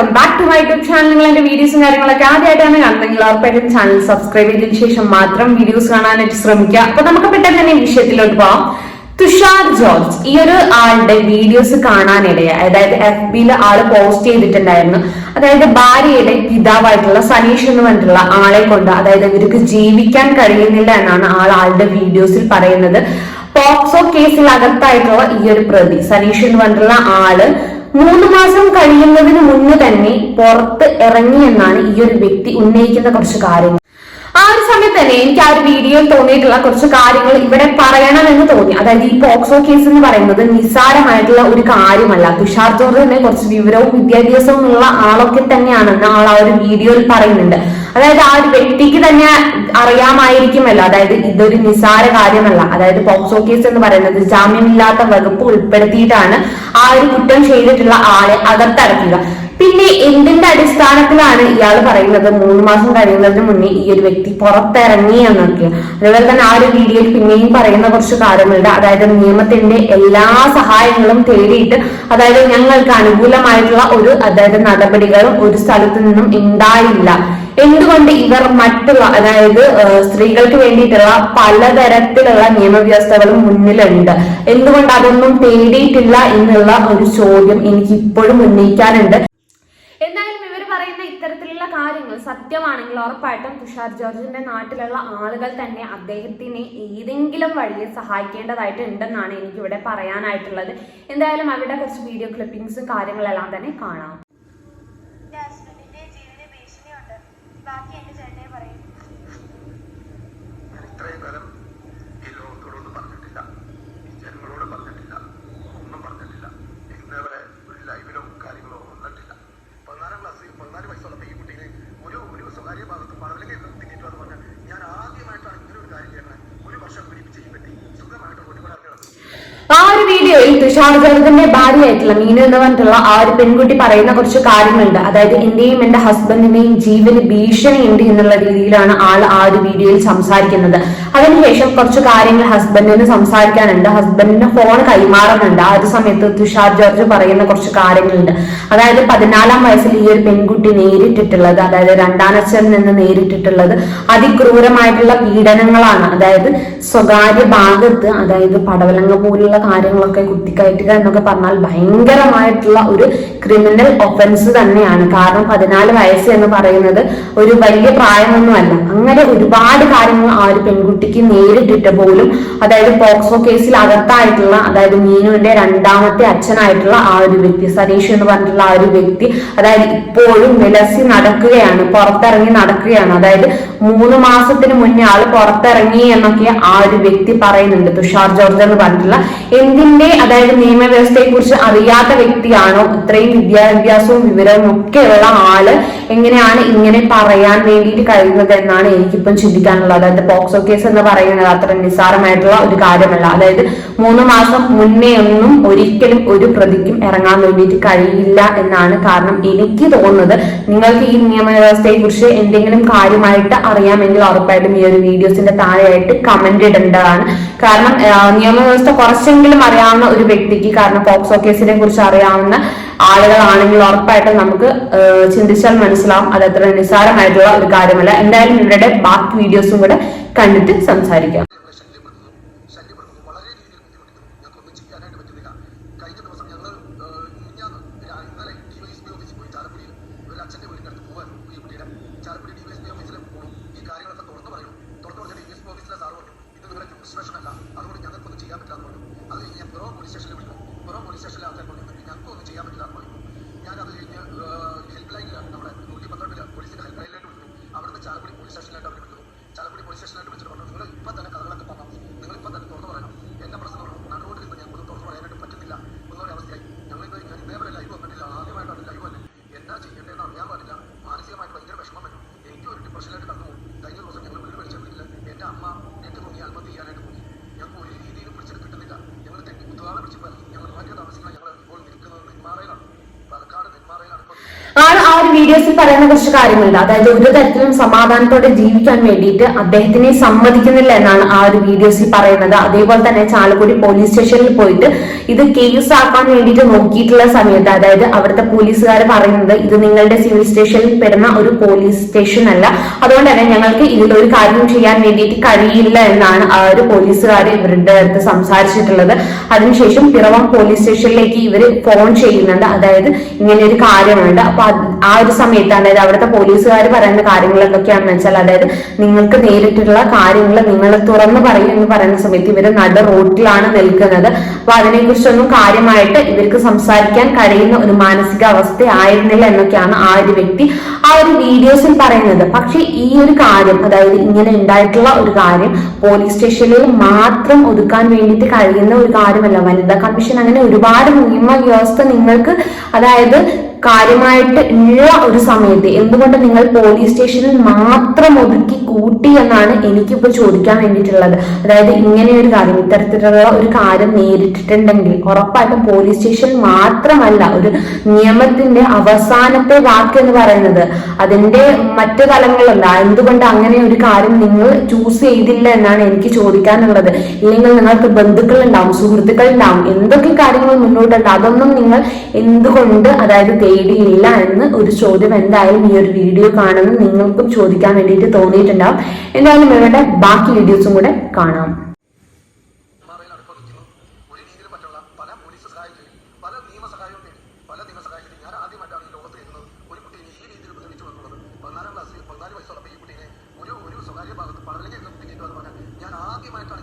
Welcome back to my YouTube channel നിങ്ങൾ എന്റെ വീഡിയോസും കാര്യങ്ങളൊക്കെ ആദ്യമായിട്ടാണ് കാണുന്നതെങ്കിൽ ഉറപ്പായിട്ടും ചാനൽ സബ്സ്ക്രൈബ് ചെയ്തതിനു ശേഷം മാത്രം വീഡിയോസ് കാണാനായിട്ട് ശ്രമിക്കുക. അപ്പൊ നമുക്ക് പെട്ടെന്ന് തന്നെ വിഷയത്തിലോട്ട് പോവാം. തുഷാർ ജോർജ് ഈ ഒരു ആളുടെ വീഡിയോസ് കാണാനിടയായി. അതായത് എഫ് ബിയിൽ ആൾ പോസ്റ്റ് ചെയ്തിട്ടുണ്ടായിരുന്നു. അതായത് ഭാര്യയുടെ പിതാവായിട്ടുള്ള സനീഷ് എന്ന് പറഞ്ഞിട്ടുള്ള ആളെ കൊണ്ട് അതായത് ഇവർക്ക് ജീവിക്കാൻ കഴിയുന്നില്ല എന്നാണ് ആൾ ആളുടെ വീഡിയോസിൽ പറയുന്നത്. പോക്സോ കേസിൽ അകത്തായിട്ടുള്ള ഈ ഒരു പ്രതി സനീഷ് എന്ന് പറഞ്ഞിട്ടുള്ള ആൾ മൂന്ന് മാസം കഴിയുന്നതിന് മുന്നേ തന്നെ പുറത്ത് ഇറങ്ങി എന്നാണ് ഈ ഒരു വ്യക്തി ഉന്നയിക്കുന്ന കുറച്ച് കാര്യങ്ങൾ. ആ ഒരു സമയത്ത് തന്നെ എനിക്ക് ആ ഒരു വീഡിയോയിൽ തോന്നിയിട്ടുള്ള കുറച്ച് കാര്യങ്ങൾ ഇവിടെ പറയണമെന്ന് തോന്നി. അതായത് ഈ പോക്സോ കേസ് എന്ന് പറയുന്നത് നിസ്സാരമായിട്ടുള്ള ഒരു കാര്യമല്ല. തുഷാർ ജോർജ് തന്നെ കുറച്ച് വിവരവും വിദ്യാഭ്യാസവും ഉള്ള ആളൊക്കെ തന്നെയാണെന്ന് ആൾ ആ ഒരു വീഡിയോയിൽ പറയുന്നുണ്ട്. അതായത് ആ ഒരു വ്യക്തിക്ക് തന്നെ അറിയാമായിരിക്കുമല്ലോ. അതായത് ഇതൊരു നിസാര കാര്യമല്ല. അതായത് പോക്സോ കേസ് എന്ന് പറയുന്നത് ജാമ്യമില്ലാത്ത വകുപ്പ് ഉൾപ്പെടുത്തിയിട്ടാണ് ആ ഒരു കുറ്റം ചെയ്തിട്ടുള്ള ആളെ അകത്തടക്കുക. പിന്നെ എന്തിന്റെ അടിസ്ഥാനത്തിലാണ് ഇയാൾ പറയുന്നത്? മൂന്ന് മാസം കഴിയുന്നതിന് മുന്നേ ഈ ഒരു വ്യക്തി പുറത്തിറങ്ങി എന്നൊക്കെ. അതുപോലെ തന്നെ ആ ഒരു വീഡിയോയിൽ പിന്നെയും പറയുന്ന കുറച്ച് കാര്യങ്ങളുണ്ട്. അതായത് നിയമത്തിന്റെ എല്ലാ സഹായങ്ങളും തേടിയിട്ട് അതായത് ഞങ്ങൾക്ക് അനുകൂലമായിട്ടുള്ള ഒരു അതായത് നടപടികളും ഒരു സ്ഥലത്തു നിന്നും ഉണ്ടായില്ല. എന്തുകൊണ്ട് ഇവർ മറ്റുള്ള അതായത് സ്ത്രീകൾക്ക് വേണ്ടിയിട്ടുള്ള പലതരത്തിലുള്ള നിയമവ്യവസ്ഥകളും മുന്നിലുണ്ട്? എന്തുകൊണ്ട് അതൊന്നും തേടിയിട്ടില്ല എന്നുള്ള ഒരു ചോദ്യം എനിക്ക് ഇപ്പോഴും ഉന്നയിക്കാനുണ്ട്. എന്തായാലും ഇവർ പറയുന്ന ഇത്തരത്തിലുള്ള കാര്യങ്ങൾ സത്യമാണെങ്കിൽ ഉറപ്പായിട്ടും തുഷാർ ജോർജിന്റെ നാട്ടിലുള്ള ആളുകൾ തന്നെ അദ്ദേഹത്തിനെ ഏതെങ്കിലും വഴിയിൽ സഹായിക്കേണ്ടതായിട്ട് ഉണ്ടെന്നാണ് എനിക്കിവിടെ പറയാനായിട്ടുള്ളത്. എന്തായാലും അവരുടെ കുറച്ച് വീഡിയോ ക്ലിപ്പിംഗ്സും കാര്യങ്ങളെല്ലാം തന്നെ കാണാം എന്റെ ഹസ്ബൻഡിന്റെ ജീവന് ഭീഷണിയുണ്ട് ബാക്കി എന്റെ ചേട്ടനെ പറയും ഞാൻ ഇത്രയും കാലം ഈ ലോകത്തോടൊന്നും പറഞ്ഞിട്ടില്ല ഈ ജനങ്ങളോട് പറഞ്ഞിട്ടില്ല ഒന്നും പറഞ്ഞിട്ടില്ല ഇന്ന് വരെ ഒരു ലൈവിലോ കാര്യങ്ങളോ വന്നിട്ടില്ല പതിനാലാം ക്ലാസ് പതിനാല് വയസ്സുള്ളപ്പോൾ ഈ കുട്ടീനെ ഒരു ഒരു സ്വകാര്യ ഭാഗത്ത് പടവിലേക്ക് എത്തിക്കിട്ടു എന്ന് പറഞ്ഞാൽ ഞാൻ ആദ്യമായിട്ടാണ് ഇങ്ങനെ ഒരു കാര്യം ചെയ്യുന്നത് ഒരു വർഷം പിടിപ്പിച്ച് ഈ പറ്റി സുഖമായിട്ട് ഒരുപാട് ആ ഒരു വീഡിയോയിൽ തുഷാർ ജോർജിന്റെ ഭാര്യയായിട്ടുള്ള മീനു എന്ന് പറഞ്ഞിട്ടുള്ള ആ ഒരു പെൺകുട്ടി പറയുന്ന കുറച്ച് കാര്യങ്ങളുണ്ട്. അതായത് എന്റെയും എന്റെ ഹസ്ബൻഡിന്റെയും ജീവന് ഭീഷണിയുണ്ട് എന്നുള്ള രീതിയിലാണ് ആൾ ആ ഒരു വീഡിയോയിൽ സംസാരിക്കുന്നത്. അതിനുശേഷം കുറച്ച് കാര്യങ്ങൾ ഹസ്ബൻഡിന് സംസാരിക്കാനുണ്ട്. ഹസ്ബൻഡിന് ഫോൺ കൈമാറുന്നുണ്ട്. ആ ഒരു സമയത്ത് തുഷാർ ജോർജ് പറയുന്ന കുറച്ച് കാര്യങ്ങളുണ്ട്. അതായത് പതിനാലാം വയസ്സിൽ ഈ ഒരു പെൺകുട്ടി നേരിട്ടിട്ടുള്ളത് അതായത് രണ്ടാം അച്ഛൻ നിന്ന് നേരിട്ടിട്ടുള്ളത് അതിക്രൂരമായിട്ടുള്ള പീഡനങ്ങളാണ്. അതായത് സ്വകാര്യ ഭാഗത്ത് അതായത് പടവലങ്ങ പോലുള്ള കാര്യങ്ങളൊക്കെ കുത്തിക്കയറ്റുക എന്നൊക്കെ പറഞ്ഞാൽ ഭയങ്കരമായിട്ടുള്ള ഒരു ക്രിമിനൽ ഒഫൻസ് തന്നെയാണ്. കാരണം പതിനാല് വയസ്സ് എന്ന് പറയുന്നത് ഒരു വലിയ പ്രായമൊന്നുമല്ല. അങ്ങനെ ഒരുപാട് കാര്യങ്ങൾ ആ ഒരു പെൺകുട്ടിക്ക് നേരിട്ടിട്ട് പോലും അതായത് പോക്സോ കേസിൽ അകത്തായിട്ടുള്ള അതായത് മീനുവിന്റെ രണ്ടാമത്തെ അച്ഛനായിട്ടുള്ള ആ ഒരു വ്യക്തി സതീഷ് എന്ന് പറഞ്ഞിട്ടുള്ള ആ ഒരു വ്യക്തി അതായത് ഇപ്പോഴും വിലസി നടക്കുകയാണ് പുറത്തിറങ്ങി നടക്കുകയാണ്. അതായത് മൂന്ന് മാസത്തിന് മുന്നേ ആൾ പുറത്തിറങ്ങി എന്നൊക്കെ ആ ഒരു വ്യക്തി പറയുന്നുണ്ട്. തുഷാർ ജോർജ് എന്ന് പറഞ്ഞിട്ടുള്ള. എന്തിന്റെ അതായത് നിയമവ്യവസ്ഥയെ കുറിച്ച് അറിയാത്ത വ്യക്തിയാണോ? ഇത്രയും വിദ്യാഭ്യാസവും വിവരവും ഒക്കെ ഉള്ള ആൾ എങ്ങനെയാണ് ഇങ്ങനെ പറയാൻ വേണ്ടിയിട്ട് കഴിയുന്നത് എന്നാണ് എനിക്കിപ്പം ചിന്തിക്കാനുള്ളത്. അതായത് പോക്സോ കേസ് എന്ന് പറയുന്നത് അത്ര നിസ്സാരമായിട്ടുള്ള ഒരു കാര്യമല്ല. അതായത് മൂന്ന് മാസം മുന്നേ ഒന്നും ഒരിക്കലും ഒരു പ്രതിക്കും ഇറങ്ങാൻ വേണ്ടിയിട്ട് കഴിയില്ല എന്നാണ് കാരണം എനിക്ക് തോന്നുന്നത്. നിങ്ങൾക്ക് ഈ നിയമവ്യവസ്ഥയെ കുറിച്ച് എന്തെങ്കിലും കാര്യമായിട്ട് അറിയാമെങ്കിൽ ഉറപ്പായിട്ടും ഈ ഒരു വീഡിയോസിന്റെ താഴെയായിട്ട് കമന്റ് ഇടേണ്ടതാണ്. കാരണം നിയമവ്യവസ്ഥ കുറച്ചെങ്കിലും അറിയാവുന്ന ഒരു വ്യക്തിക്ക് കാരണം പോക്സോ കേസിനെ കുറിച്ച് അറിയാവുന്ന ആളുകളാണെങ്കിൽ ഉറപ്പായിട്ടും നമുക്ക് ചിന്തിച്ചാൽ മനസ്സിലാവും. അത് അത്ര നിസ്സാരമായിട്ടുള്ള ഒരു കാര്യമല്ല. എന്തായാലും ഇവരുടെ ബാക്കി വീഡിയോസും കൂടെ കണ്ടിട്ട് സംസാരിക്കാം. പറയുന്ന കുറച്ച് കാര്യങ്ങളുണ്ട്. അതായത് ഒരു തരത്തിലും സമാധാനത്തോടെ ജീവിക്കാൻ വേണ്ടിയിട്ട് അദ്ദേഹത്തിനെ സമ്മതിക്കുന്നില്ല എന്നാണ് ആ ഒരു വീഡിയോസിൽ പറയുന്നത്. അതേപോലെ തന്നെ ചാലക്കുടി പോലീസ് സ്റ്റേഷനിൽ പോയിട്ട് ഇത് കേസ് ആക്കാൻ വേണ്ടിയിട്ട് നോക്കിയിട്ടുള്ള സമയത്ത് അതായത് അവിടുത്തെ പോലീസുകാർ പറയുന്നത് ഇത് നിങ്ങളുടെ സിവിൽ സ്റ്റേഷനിൽ പെടുന്ന ഒരു പോലീസ് സ്റ്റേഷൻ അല്ല. അതുകൊണ്ട് തന്നെ ഞങ്ങൾക്ക് ഇതിലൊരു കാര്യം ചെയ്യാൻ വേണ്ടിയിട്ട് കഴിയില്ല എന്നാണ് ആ ഒരു പോലീസുകാർ ഇവരുടെ അടുത്ത് സംസാരിച്ചിട്ടുള്ളത്. അതിനുശേഷം പിറവം പോലീസ് സ്റ്റേഷനിലേക്ക് ഇവർ ഫോൺ ചെയ്യുന്നുണ്ട്. അതായത് ഇങ്ങനെ ഒരു കാര്യമുണ്ട്. അപ്പൊ ആ ഒരു സമയത്ത് അതായത് അവിടുത്തെ പോലീസുകാർ പറയുന്ന കാര്യങ്ങൾ എന്തൊക്കെയാണെന്ന് വെച്ചാൽ അതായത് നിങ്ങൾക്ക് നേരിട്ടുള്ള കാര്യങ്ങൾ നിങ്ങൾ തുറന്നു പറയും എന്ന് പറയുന്ന സമയത്ത് ഇവർ നട റോട്ടിലാണ് നിൽക്കുന്നത്. അപ്പൊ അതിനെക്കുറിച്ചൊന്നും കാര്യമായിട്ട് ഇവർക്ക് സംസാരിക്കാൻ കഴിയുന്ന ഒരു മാനസിക അവസ്ഥ ആയിരുന്നില്ല എന്നൊക്കെയാണ് ആ ഒരു വ്യക്തി ആ ഒരു വീഡിയോസിൽ പറയുന്നത്. പക്ഷെ ഈ ഒരു കാര്യം അതായത് ഇങ്ങനെ ഉണ്ടായിട്ടുള്ള ഒരു കാര്യം പോലീസ് സ്റ്റേഷനിൽ മാത്രം ഒതുക്കാൻ വേണ്ടിയിട്ട് കഴിയുന്ന ഒരു കാര്യമല്ല. വനിതാ കമ്മീഷൻ അങ്ങനെ ഒരുപാട് നിയമ വ്യവസ്ഥ നിങ്ങൾക്ക് അതായത് കാര്യമായിട്ട് ഉള്ള ഒരു സമയത്ത്. എന്തുകൊണ്ട് നിങ്ങൾ പോലീസ് സ്റ്റേഷനിൽ മാത്രം ഒതുക്കി കൂട്ടി എന്നാണ് എനിക്കിപ്പോ ചോദിക്കാൻ വേണ്ടിയിട്ടുള്ളത്. അതായത് ഇങ്ങനെ ഒരു കാര്യം ഇത്തരത്തിലുള്ള ഒരു കാര്യം നേരിട്ടിട്ടുണ്ടെങ്കിൽ ഉറപ്പായിട്ടും പോലീസ് സ്റ്റേഷൻ മാത്രമല്ല ഒരു നിയമത്തിന്റെ അവസാനത്തെ വാക്ക് എന്ന് പറയുന്നത് അതിന്റെ മറ്റു തലങ്ങളല്ല എന്തുകൊണ്ട് അങ്ങനെ ഒരു കാര്യം നിങ്ങൾ ചൂസ് ചെയ്തില്ല എന്നാണ് എനിക്ക് ചോദിക്കാനുള്ളത്. ഇല്ലെങ്കിൽ നിങ്ങൾക്ക് ബന്ധുക്കൾ ഉണ്ടാവും സുഹൃത്തുക്കൾ ഉണ്ടാവും എന്തൊക്കെ കാര്യങ്ങൾ മുന്നോട്ടുണ്ട് അതൊന്നും നിങ്ങൾ എന്തുകൊണ്ട് അതായത് തേടിയില്ല എന്ന് ഒരു ചോദ്യം എന്തായാലും ഈ ഒരു വീഡിയോ കാണുന്ന നിങ്ങൾക്കും ചോദിക്കാൻ വേണ്ടിയിട്ട് തോന്നിയിട്ടുണ്ടാവും. എന്തായാലും ഇവരുടെ ബാക്കി വീഡിയോസും കൂടെ കാണാം. ഒരു ഒരു കുട്ടീനെ കുട്ടീനെ സ്വകാര്യ ഭാഗത്ത് പഠനം ചെയ്യുന്ന പറഞ്ഞാൽ ഞാൻ ആദ്യമായിട്ടാണ്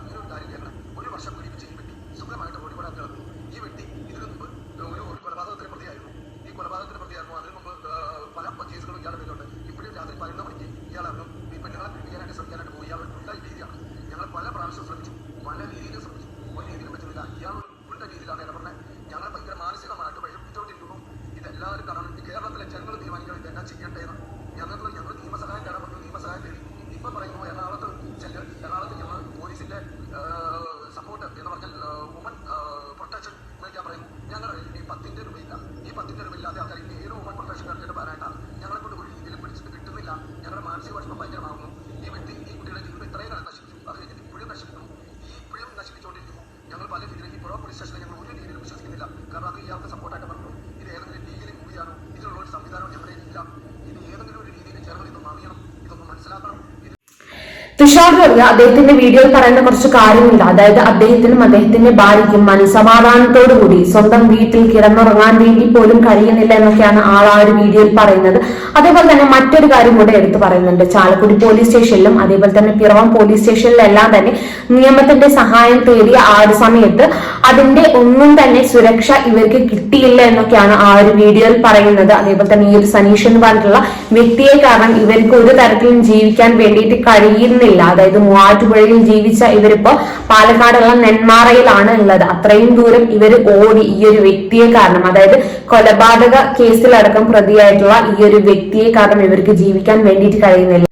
തുഷാർ പറഞ്ഞ അദ്ദേഹത്തിന്റെ വീഡിയോയിൽ പറയുന്ന കുറച്ച് കാര്യമില്ല. അതായത് അദ്ദേഹത്തിനും അദ്ദേഹത്തിന്റെ ഭാര്യയ്ക്കും മനസമാധാനത്തോടുകൂടി സ്വന്തം വീട്ടിൽ കിടന്നുറങ്ങാൻ വേണ്ടി പോലും കഴിയുന്നില്ല എന്നൊക്കെയാണ് ആ ഒരു വീഡിയോയിൽ പറയുന്നത്. അതേപോലെ തന്നെ മറ്റൊരു കാര്യം കൂടെ എടുത്തു പറയുന്നുണ്ട്. ചാലക്കുടി പോലീസ് സ്റ്റേഷനിലും അതേപോലെ തന്നെ പിറവം പോലീസ് സ്റ്റേഷനിലെല്ലാം തന്നെ നിയമത്തിന്റെ സഹായം തേടിയ ആ ഒരു സമയത്ത് അതിന്റെ ഒന്നും തന്നെ സുരക്ഷ ഇവർക്ക് കിട്ടിയില്ല എന്നൊക്കെയാണ് ആ ഒരു വീഡിയോയിൽ പറയുന്നത്. അതേപോലെ തന്നെ ഈ ഒരു സനീഷ് എന്ന് പറഞ്ഞിട്ടുള്ള വ്യക്തിയെ കാരണം ഇവർക്ക് ഒരു തരത്തിലും ജീവിക്കാൻ വേണ്ടിയിട്ട് കഴിയുന്നില്ല അതായത് മൂവാറ്റുപുഴയിൽ ജീവിച്ച ഇവരിപ്പോ പാലക്കാടുള്ള നെന്മാറയിലാണ് ഉള്ളത്. അത്രയും ദൂരം ഇവർ ഓടി ഈ ഒരു വ്യക്തിയെ കാരണം അതായത് കൊലപാതക കേസിലടക്കം പ്രതിയായിട്ടുള്ള ഈ ഒരു വ്യക്തിയെ കാരണം ഇവർക്ക് ജീവിക്കാൻ വേണ്ടിയിട്ട് കഴിയുന്നില്ല.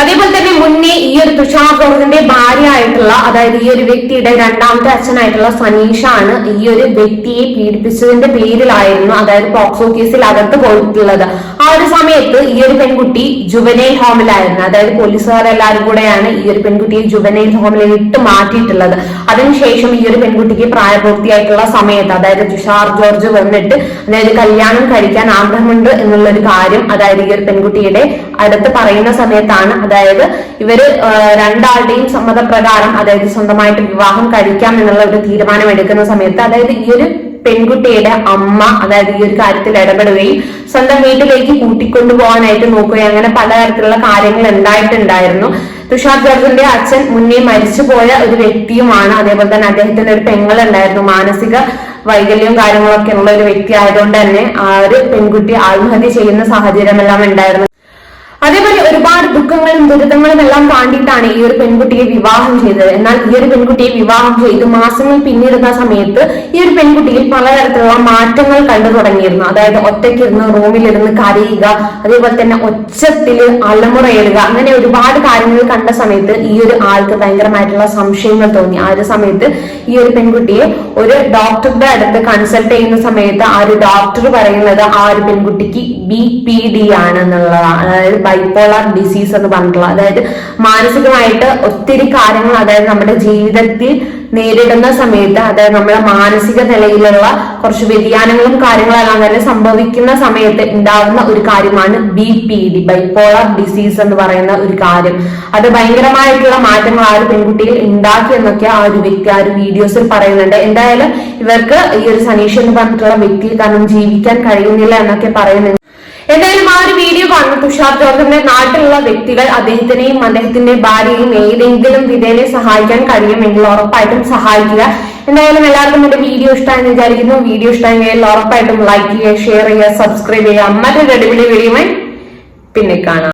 അതേപോലെ തന്നെ മുന്നേ ഈ ഒരു തുഷാർ ജോർജിന്റെ ഭാര്യയായിട്ടുള്ള അതായത് ഈ ഒരു വ്യക്തിയുടെ രണ്ടാമത്തെ അച്ഛനായിട്ടുള്ള സനീഷ ആണ് ഈ ഒരു വ്യക്തിയെ പീഡിപ്പിച്ചതിന്റെ പേരിലായിരുന്നു അതായത് പോക്സോ കേസിൽ അകത്ത് പോയിട്ടുള്ളത്. ഒരു സമയത്ത് ഈ ഒരു പെൺകുട്ടി ജുവനൈൽ ഹോമിലായിരുന്നു അതായത് പോലീസുകാർ എല്ലാവരും കൂടെയാണ് ഈ ഒരു പെൺകുട്ടിയെ ജുവനൈൽ ഹോമിൽ ഇട്ട് മാറ്റിയിട്ടുള്ളത്. അതിനുശേഷം ഈ ഒരു പെൺകുട്ടിക്ക് പ്രായപൂർത്തിയായിട്ടുള്ള സമയത്ത് അതായത് തുഷാർ ജോർജ് വന്നിട്ട് അതായത് കല്യാണം കഴിക്കാൻ ആഗ്രഹമുണ്ട് എന്നുള്ള ഒരു കാര്യം അതായത് ഈ ഒരു പെൺകുട്ടിയുടെ അടുത്ത് പറയുന്ന സമയത്താണ്. അതായത് ഇവർ രണ്ടാളുടെയും സമ്മതപ്രകാരം അതായത് സ്വന്തമായിട്ട് വിവാഹം കഴിക്കാം എന്നുള്ള ഒരു തീരുമാനം എടുക്കുന്ന സമയത്ത് അതായത് ഈ ഒരു പെൺകുട്ടിയുടെ അമ്മ അതായത് ഈ ഒരു കാര്യത്തിൽ ഇടപെടുകയും സ്വന്തം വീട്ടിലേക്ക് കൂട്ടിക്കൊണ്ടുപോകാനായിട്ട് നോക്കുകയും അങ്ങനെ പലതരത്തിലുള്ള കാര്യങ്ങൾ ഉണ്ടായിട്ടുണ്ടായിരുന്നു. തുഷാർ ജോർജിന്റെ അച്ഛൻ മുന്നേ മരിച്ചുപോയ ഒരു വ്യക്തിയുമാണ്. അതേപോലെ തന്നെ അദ്ദേഹത്തിന്റെ ഒരു പെങ്ങളുണ്ടായിരുന്നു. മാനസിക വൈകല്യവും കാര്യങ്ങളൊക്കെ ഉള്ള ഒരു വ്യക്തി ആയതുകൊണ്ട് തന്നെ ആ ഒരു പെൺകുട്ടി ആത്മഹത്യ ചെയ്യുന്ന സാഹചര്യമെല്ലാം ഉണ്ടായിരുന്നു. അതേപോലെ ഒരുപാട് ദുഃഖങ്ങളും ദുരിതങ്ങളും എല്ലാം താണ്ടിയിട്ടാണ് ഈ ഒരു പെൺകുട്ടിയെ വിവാഹം ചെയ്തത്. എന്നാൽ ഈ ഒരു പെൺകുട്ടിയെ വിവാഹം ചെയ്ത് മാസങ്ങൾ പിന്നിടുന്ന സമയത്ത് ഈ ഒരു പെൺകുട്ടിയിൽ പലതരത്തിലുള്ള മാറ്റങ്ങൾ കണ്ടു തുടങ്ങിയിരുന്നു. അതായത് ഒറ്റയ്ക്കിരുന്ന് റൂമിലിരുന്ന് കരയുക അതേപോലെ തന്നെ ഒച്ചത്തിൽ അലമുറയിടുക അങ്ങനെ ഒരുപാട് കാര്യങ്ങൾ കണ്ട സമയത്ത് ഈ ഒരു ആൾക്ക് ഭയങ്കരമായിട്ടുള്ള സംശയങ്ങൾ തോന്നി. ആ ഒരു സമയത്ത് ഈ ഒരു പെൺകുട്ടിയെ ഒരു ഡോക്ടറുടെ അടുത്ത് കൺസൾട്ട് ചെയ്യുന്ന സമയത്ത് ആ ഒരു ഡോക്ടർ പറയുന്നത് ആ ഒരു പെൺകുട്ടിക്ക് ബി പി ഡി ആണ് എന്നുള്ളതാണ് അതായത് ബൈപ്പോളാർ ഡിസീസ് എന്ന് പറഞ്ഞിട്ടുള്ള അതായത് മാനസികമായിട്ട് ഒത്തിരി കാര്യങ്ങൾ അതായത് നമ്മുടെ ജീവിതത്തിൽ നേരിടുന്ന സമയത്ത് അതായത് നമ്മുടെ മാനസിക നിലയിലുള്ള കുറച്ച് വ്യതിയാനങ്ങളും കാര്യങ്ങളെല്ലാം തന്നെ സംഭവിക്കുന്ന സമയത്ത് ഉണ്ടാകുന്ന ഒരു കാര്യമാണ് B P D bipolar disease എന്ന് പറയുന്ന ഒരു കാര്യം. അത് ഭയങ്കരമായിട്ടുള്ള മാറ്റങ്ങൾ ആ ഒരു പെൺകുട്ടിയിൽ ഉണ്ടാക്കി എന്നൊക്കെ ആ ഒരു വ്യക്തി ആ ഒരു വീഡിയോസിൽ പറയുന്നുണ്ട്. എന്തായാലും ഇവർക്ക് ഈ ഒരു സനീഷ് എന്ന് പറഞ്ഞിട്ടുള്ള വ്യക്തി കാരണം ജീവിക്കാൻ കഴിയുന്നില്ല എന്നൊക്കെ പറയുന്നുണ്ട്. എന്തായാലും ആ ഒരു വീഡിയോ കാണുന്ന തുഷാർ ജോർജിന്റെ നാട്ടിലുള്ള വ്യക്തികൾ അദ്ദേഹത്തിനെയും അദ്ദേഹത്തിന്റെ ഭാര്യയെയും ഏതെങ്കിലും വിധേനെ സഹായിക്കാൻ കഴിയുമെങ്കിൽ ഉറപ്പായിട്ടും സഹായിക്കുക. എന്തായാലും എല്ലാവർക്കും എന്റെ വീഡിയോ ഇഷ്ടമായെന്ന് വിചാരിക്കുന്നു. വീഡിയോ ഇഷ്ടമെങ്കിൽ ഉറപ്പായിട്ടും ലൈക്ക് ചെയ്യുക ഷെയർ ചെയ്യുക സബ്സ്ക്രൈബ് ചെയ്യുക. മറ്റൊരു അടിപൊളി പിന്നെ കാണാം.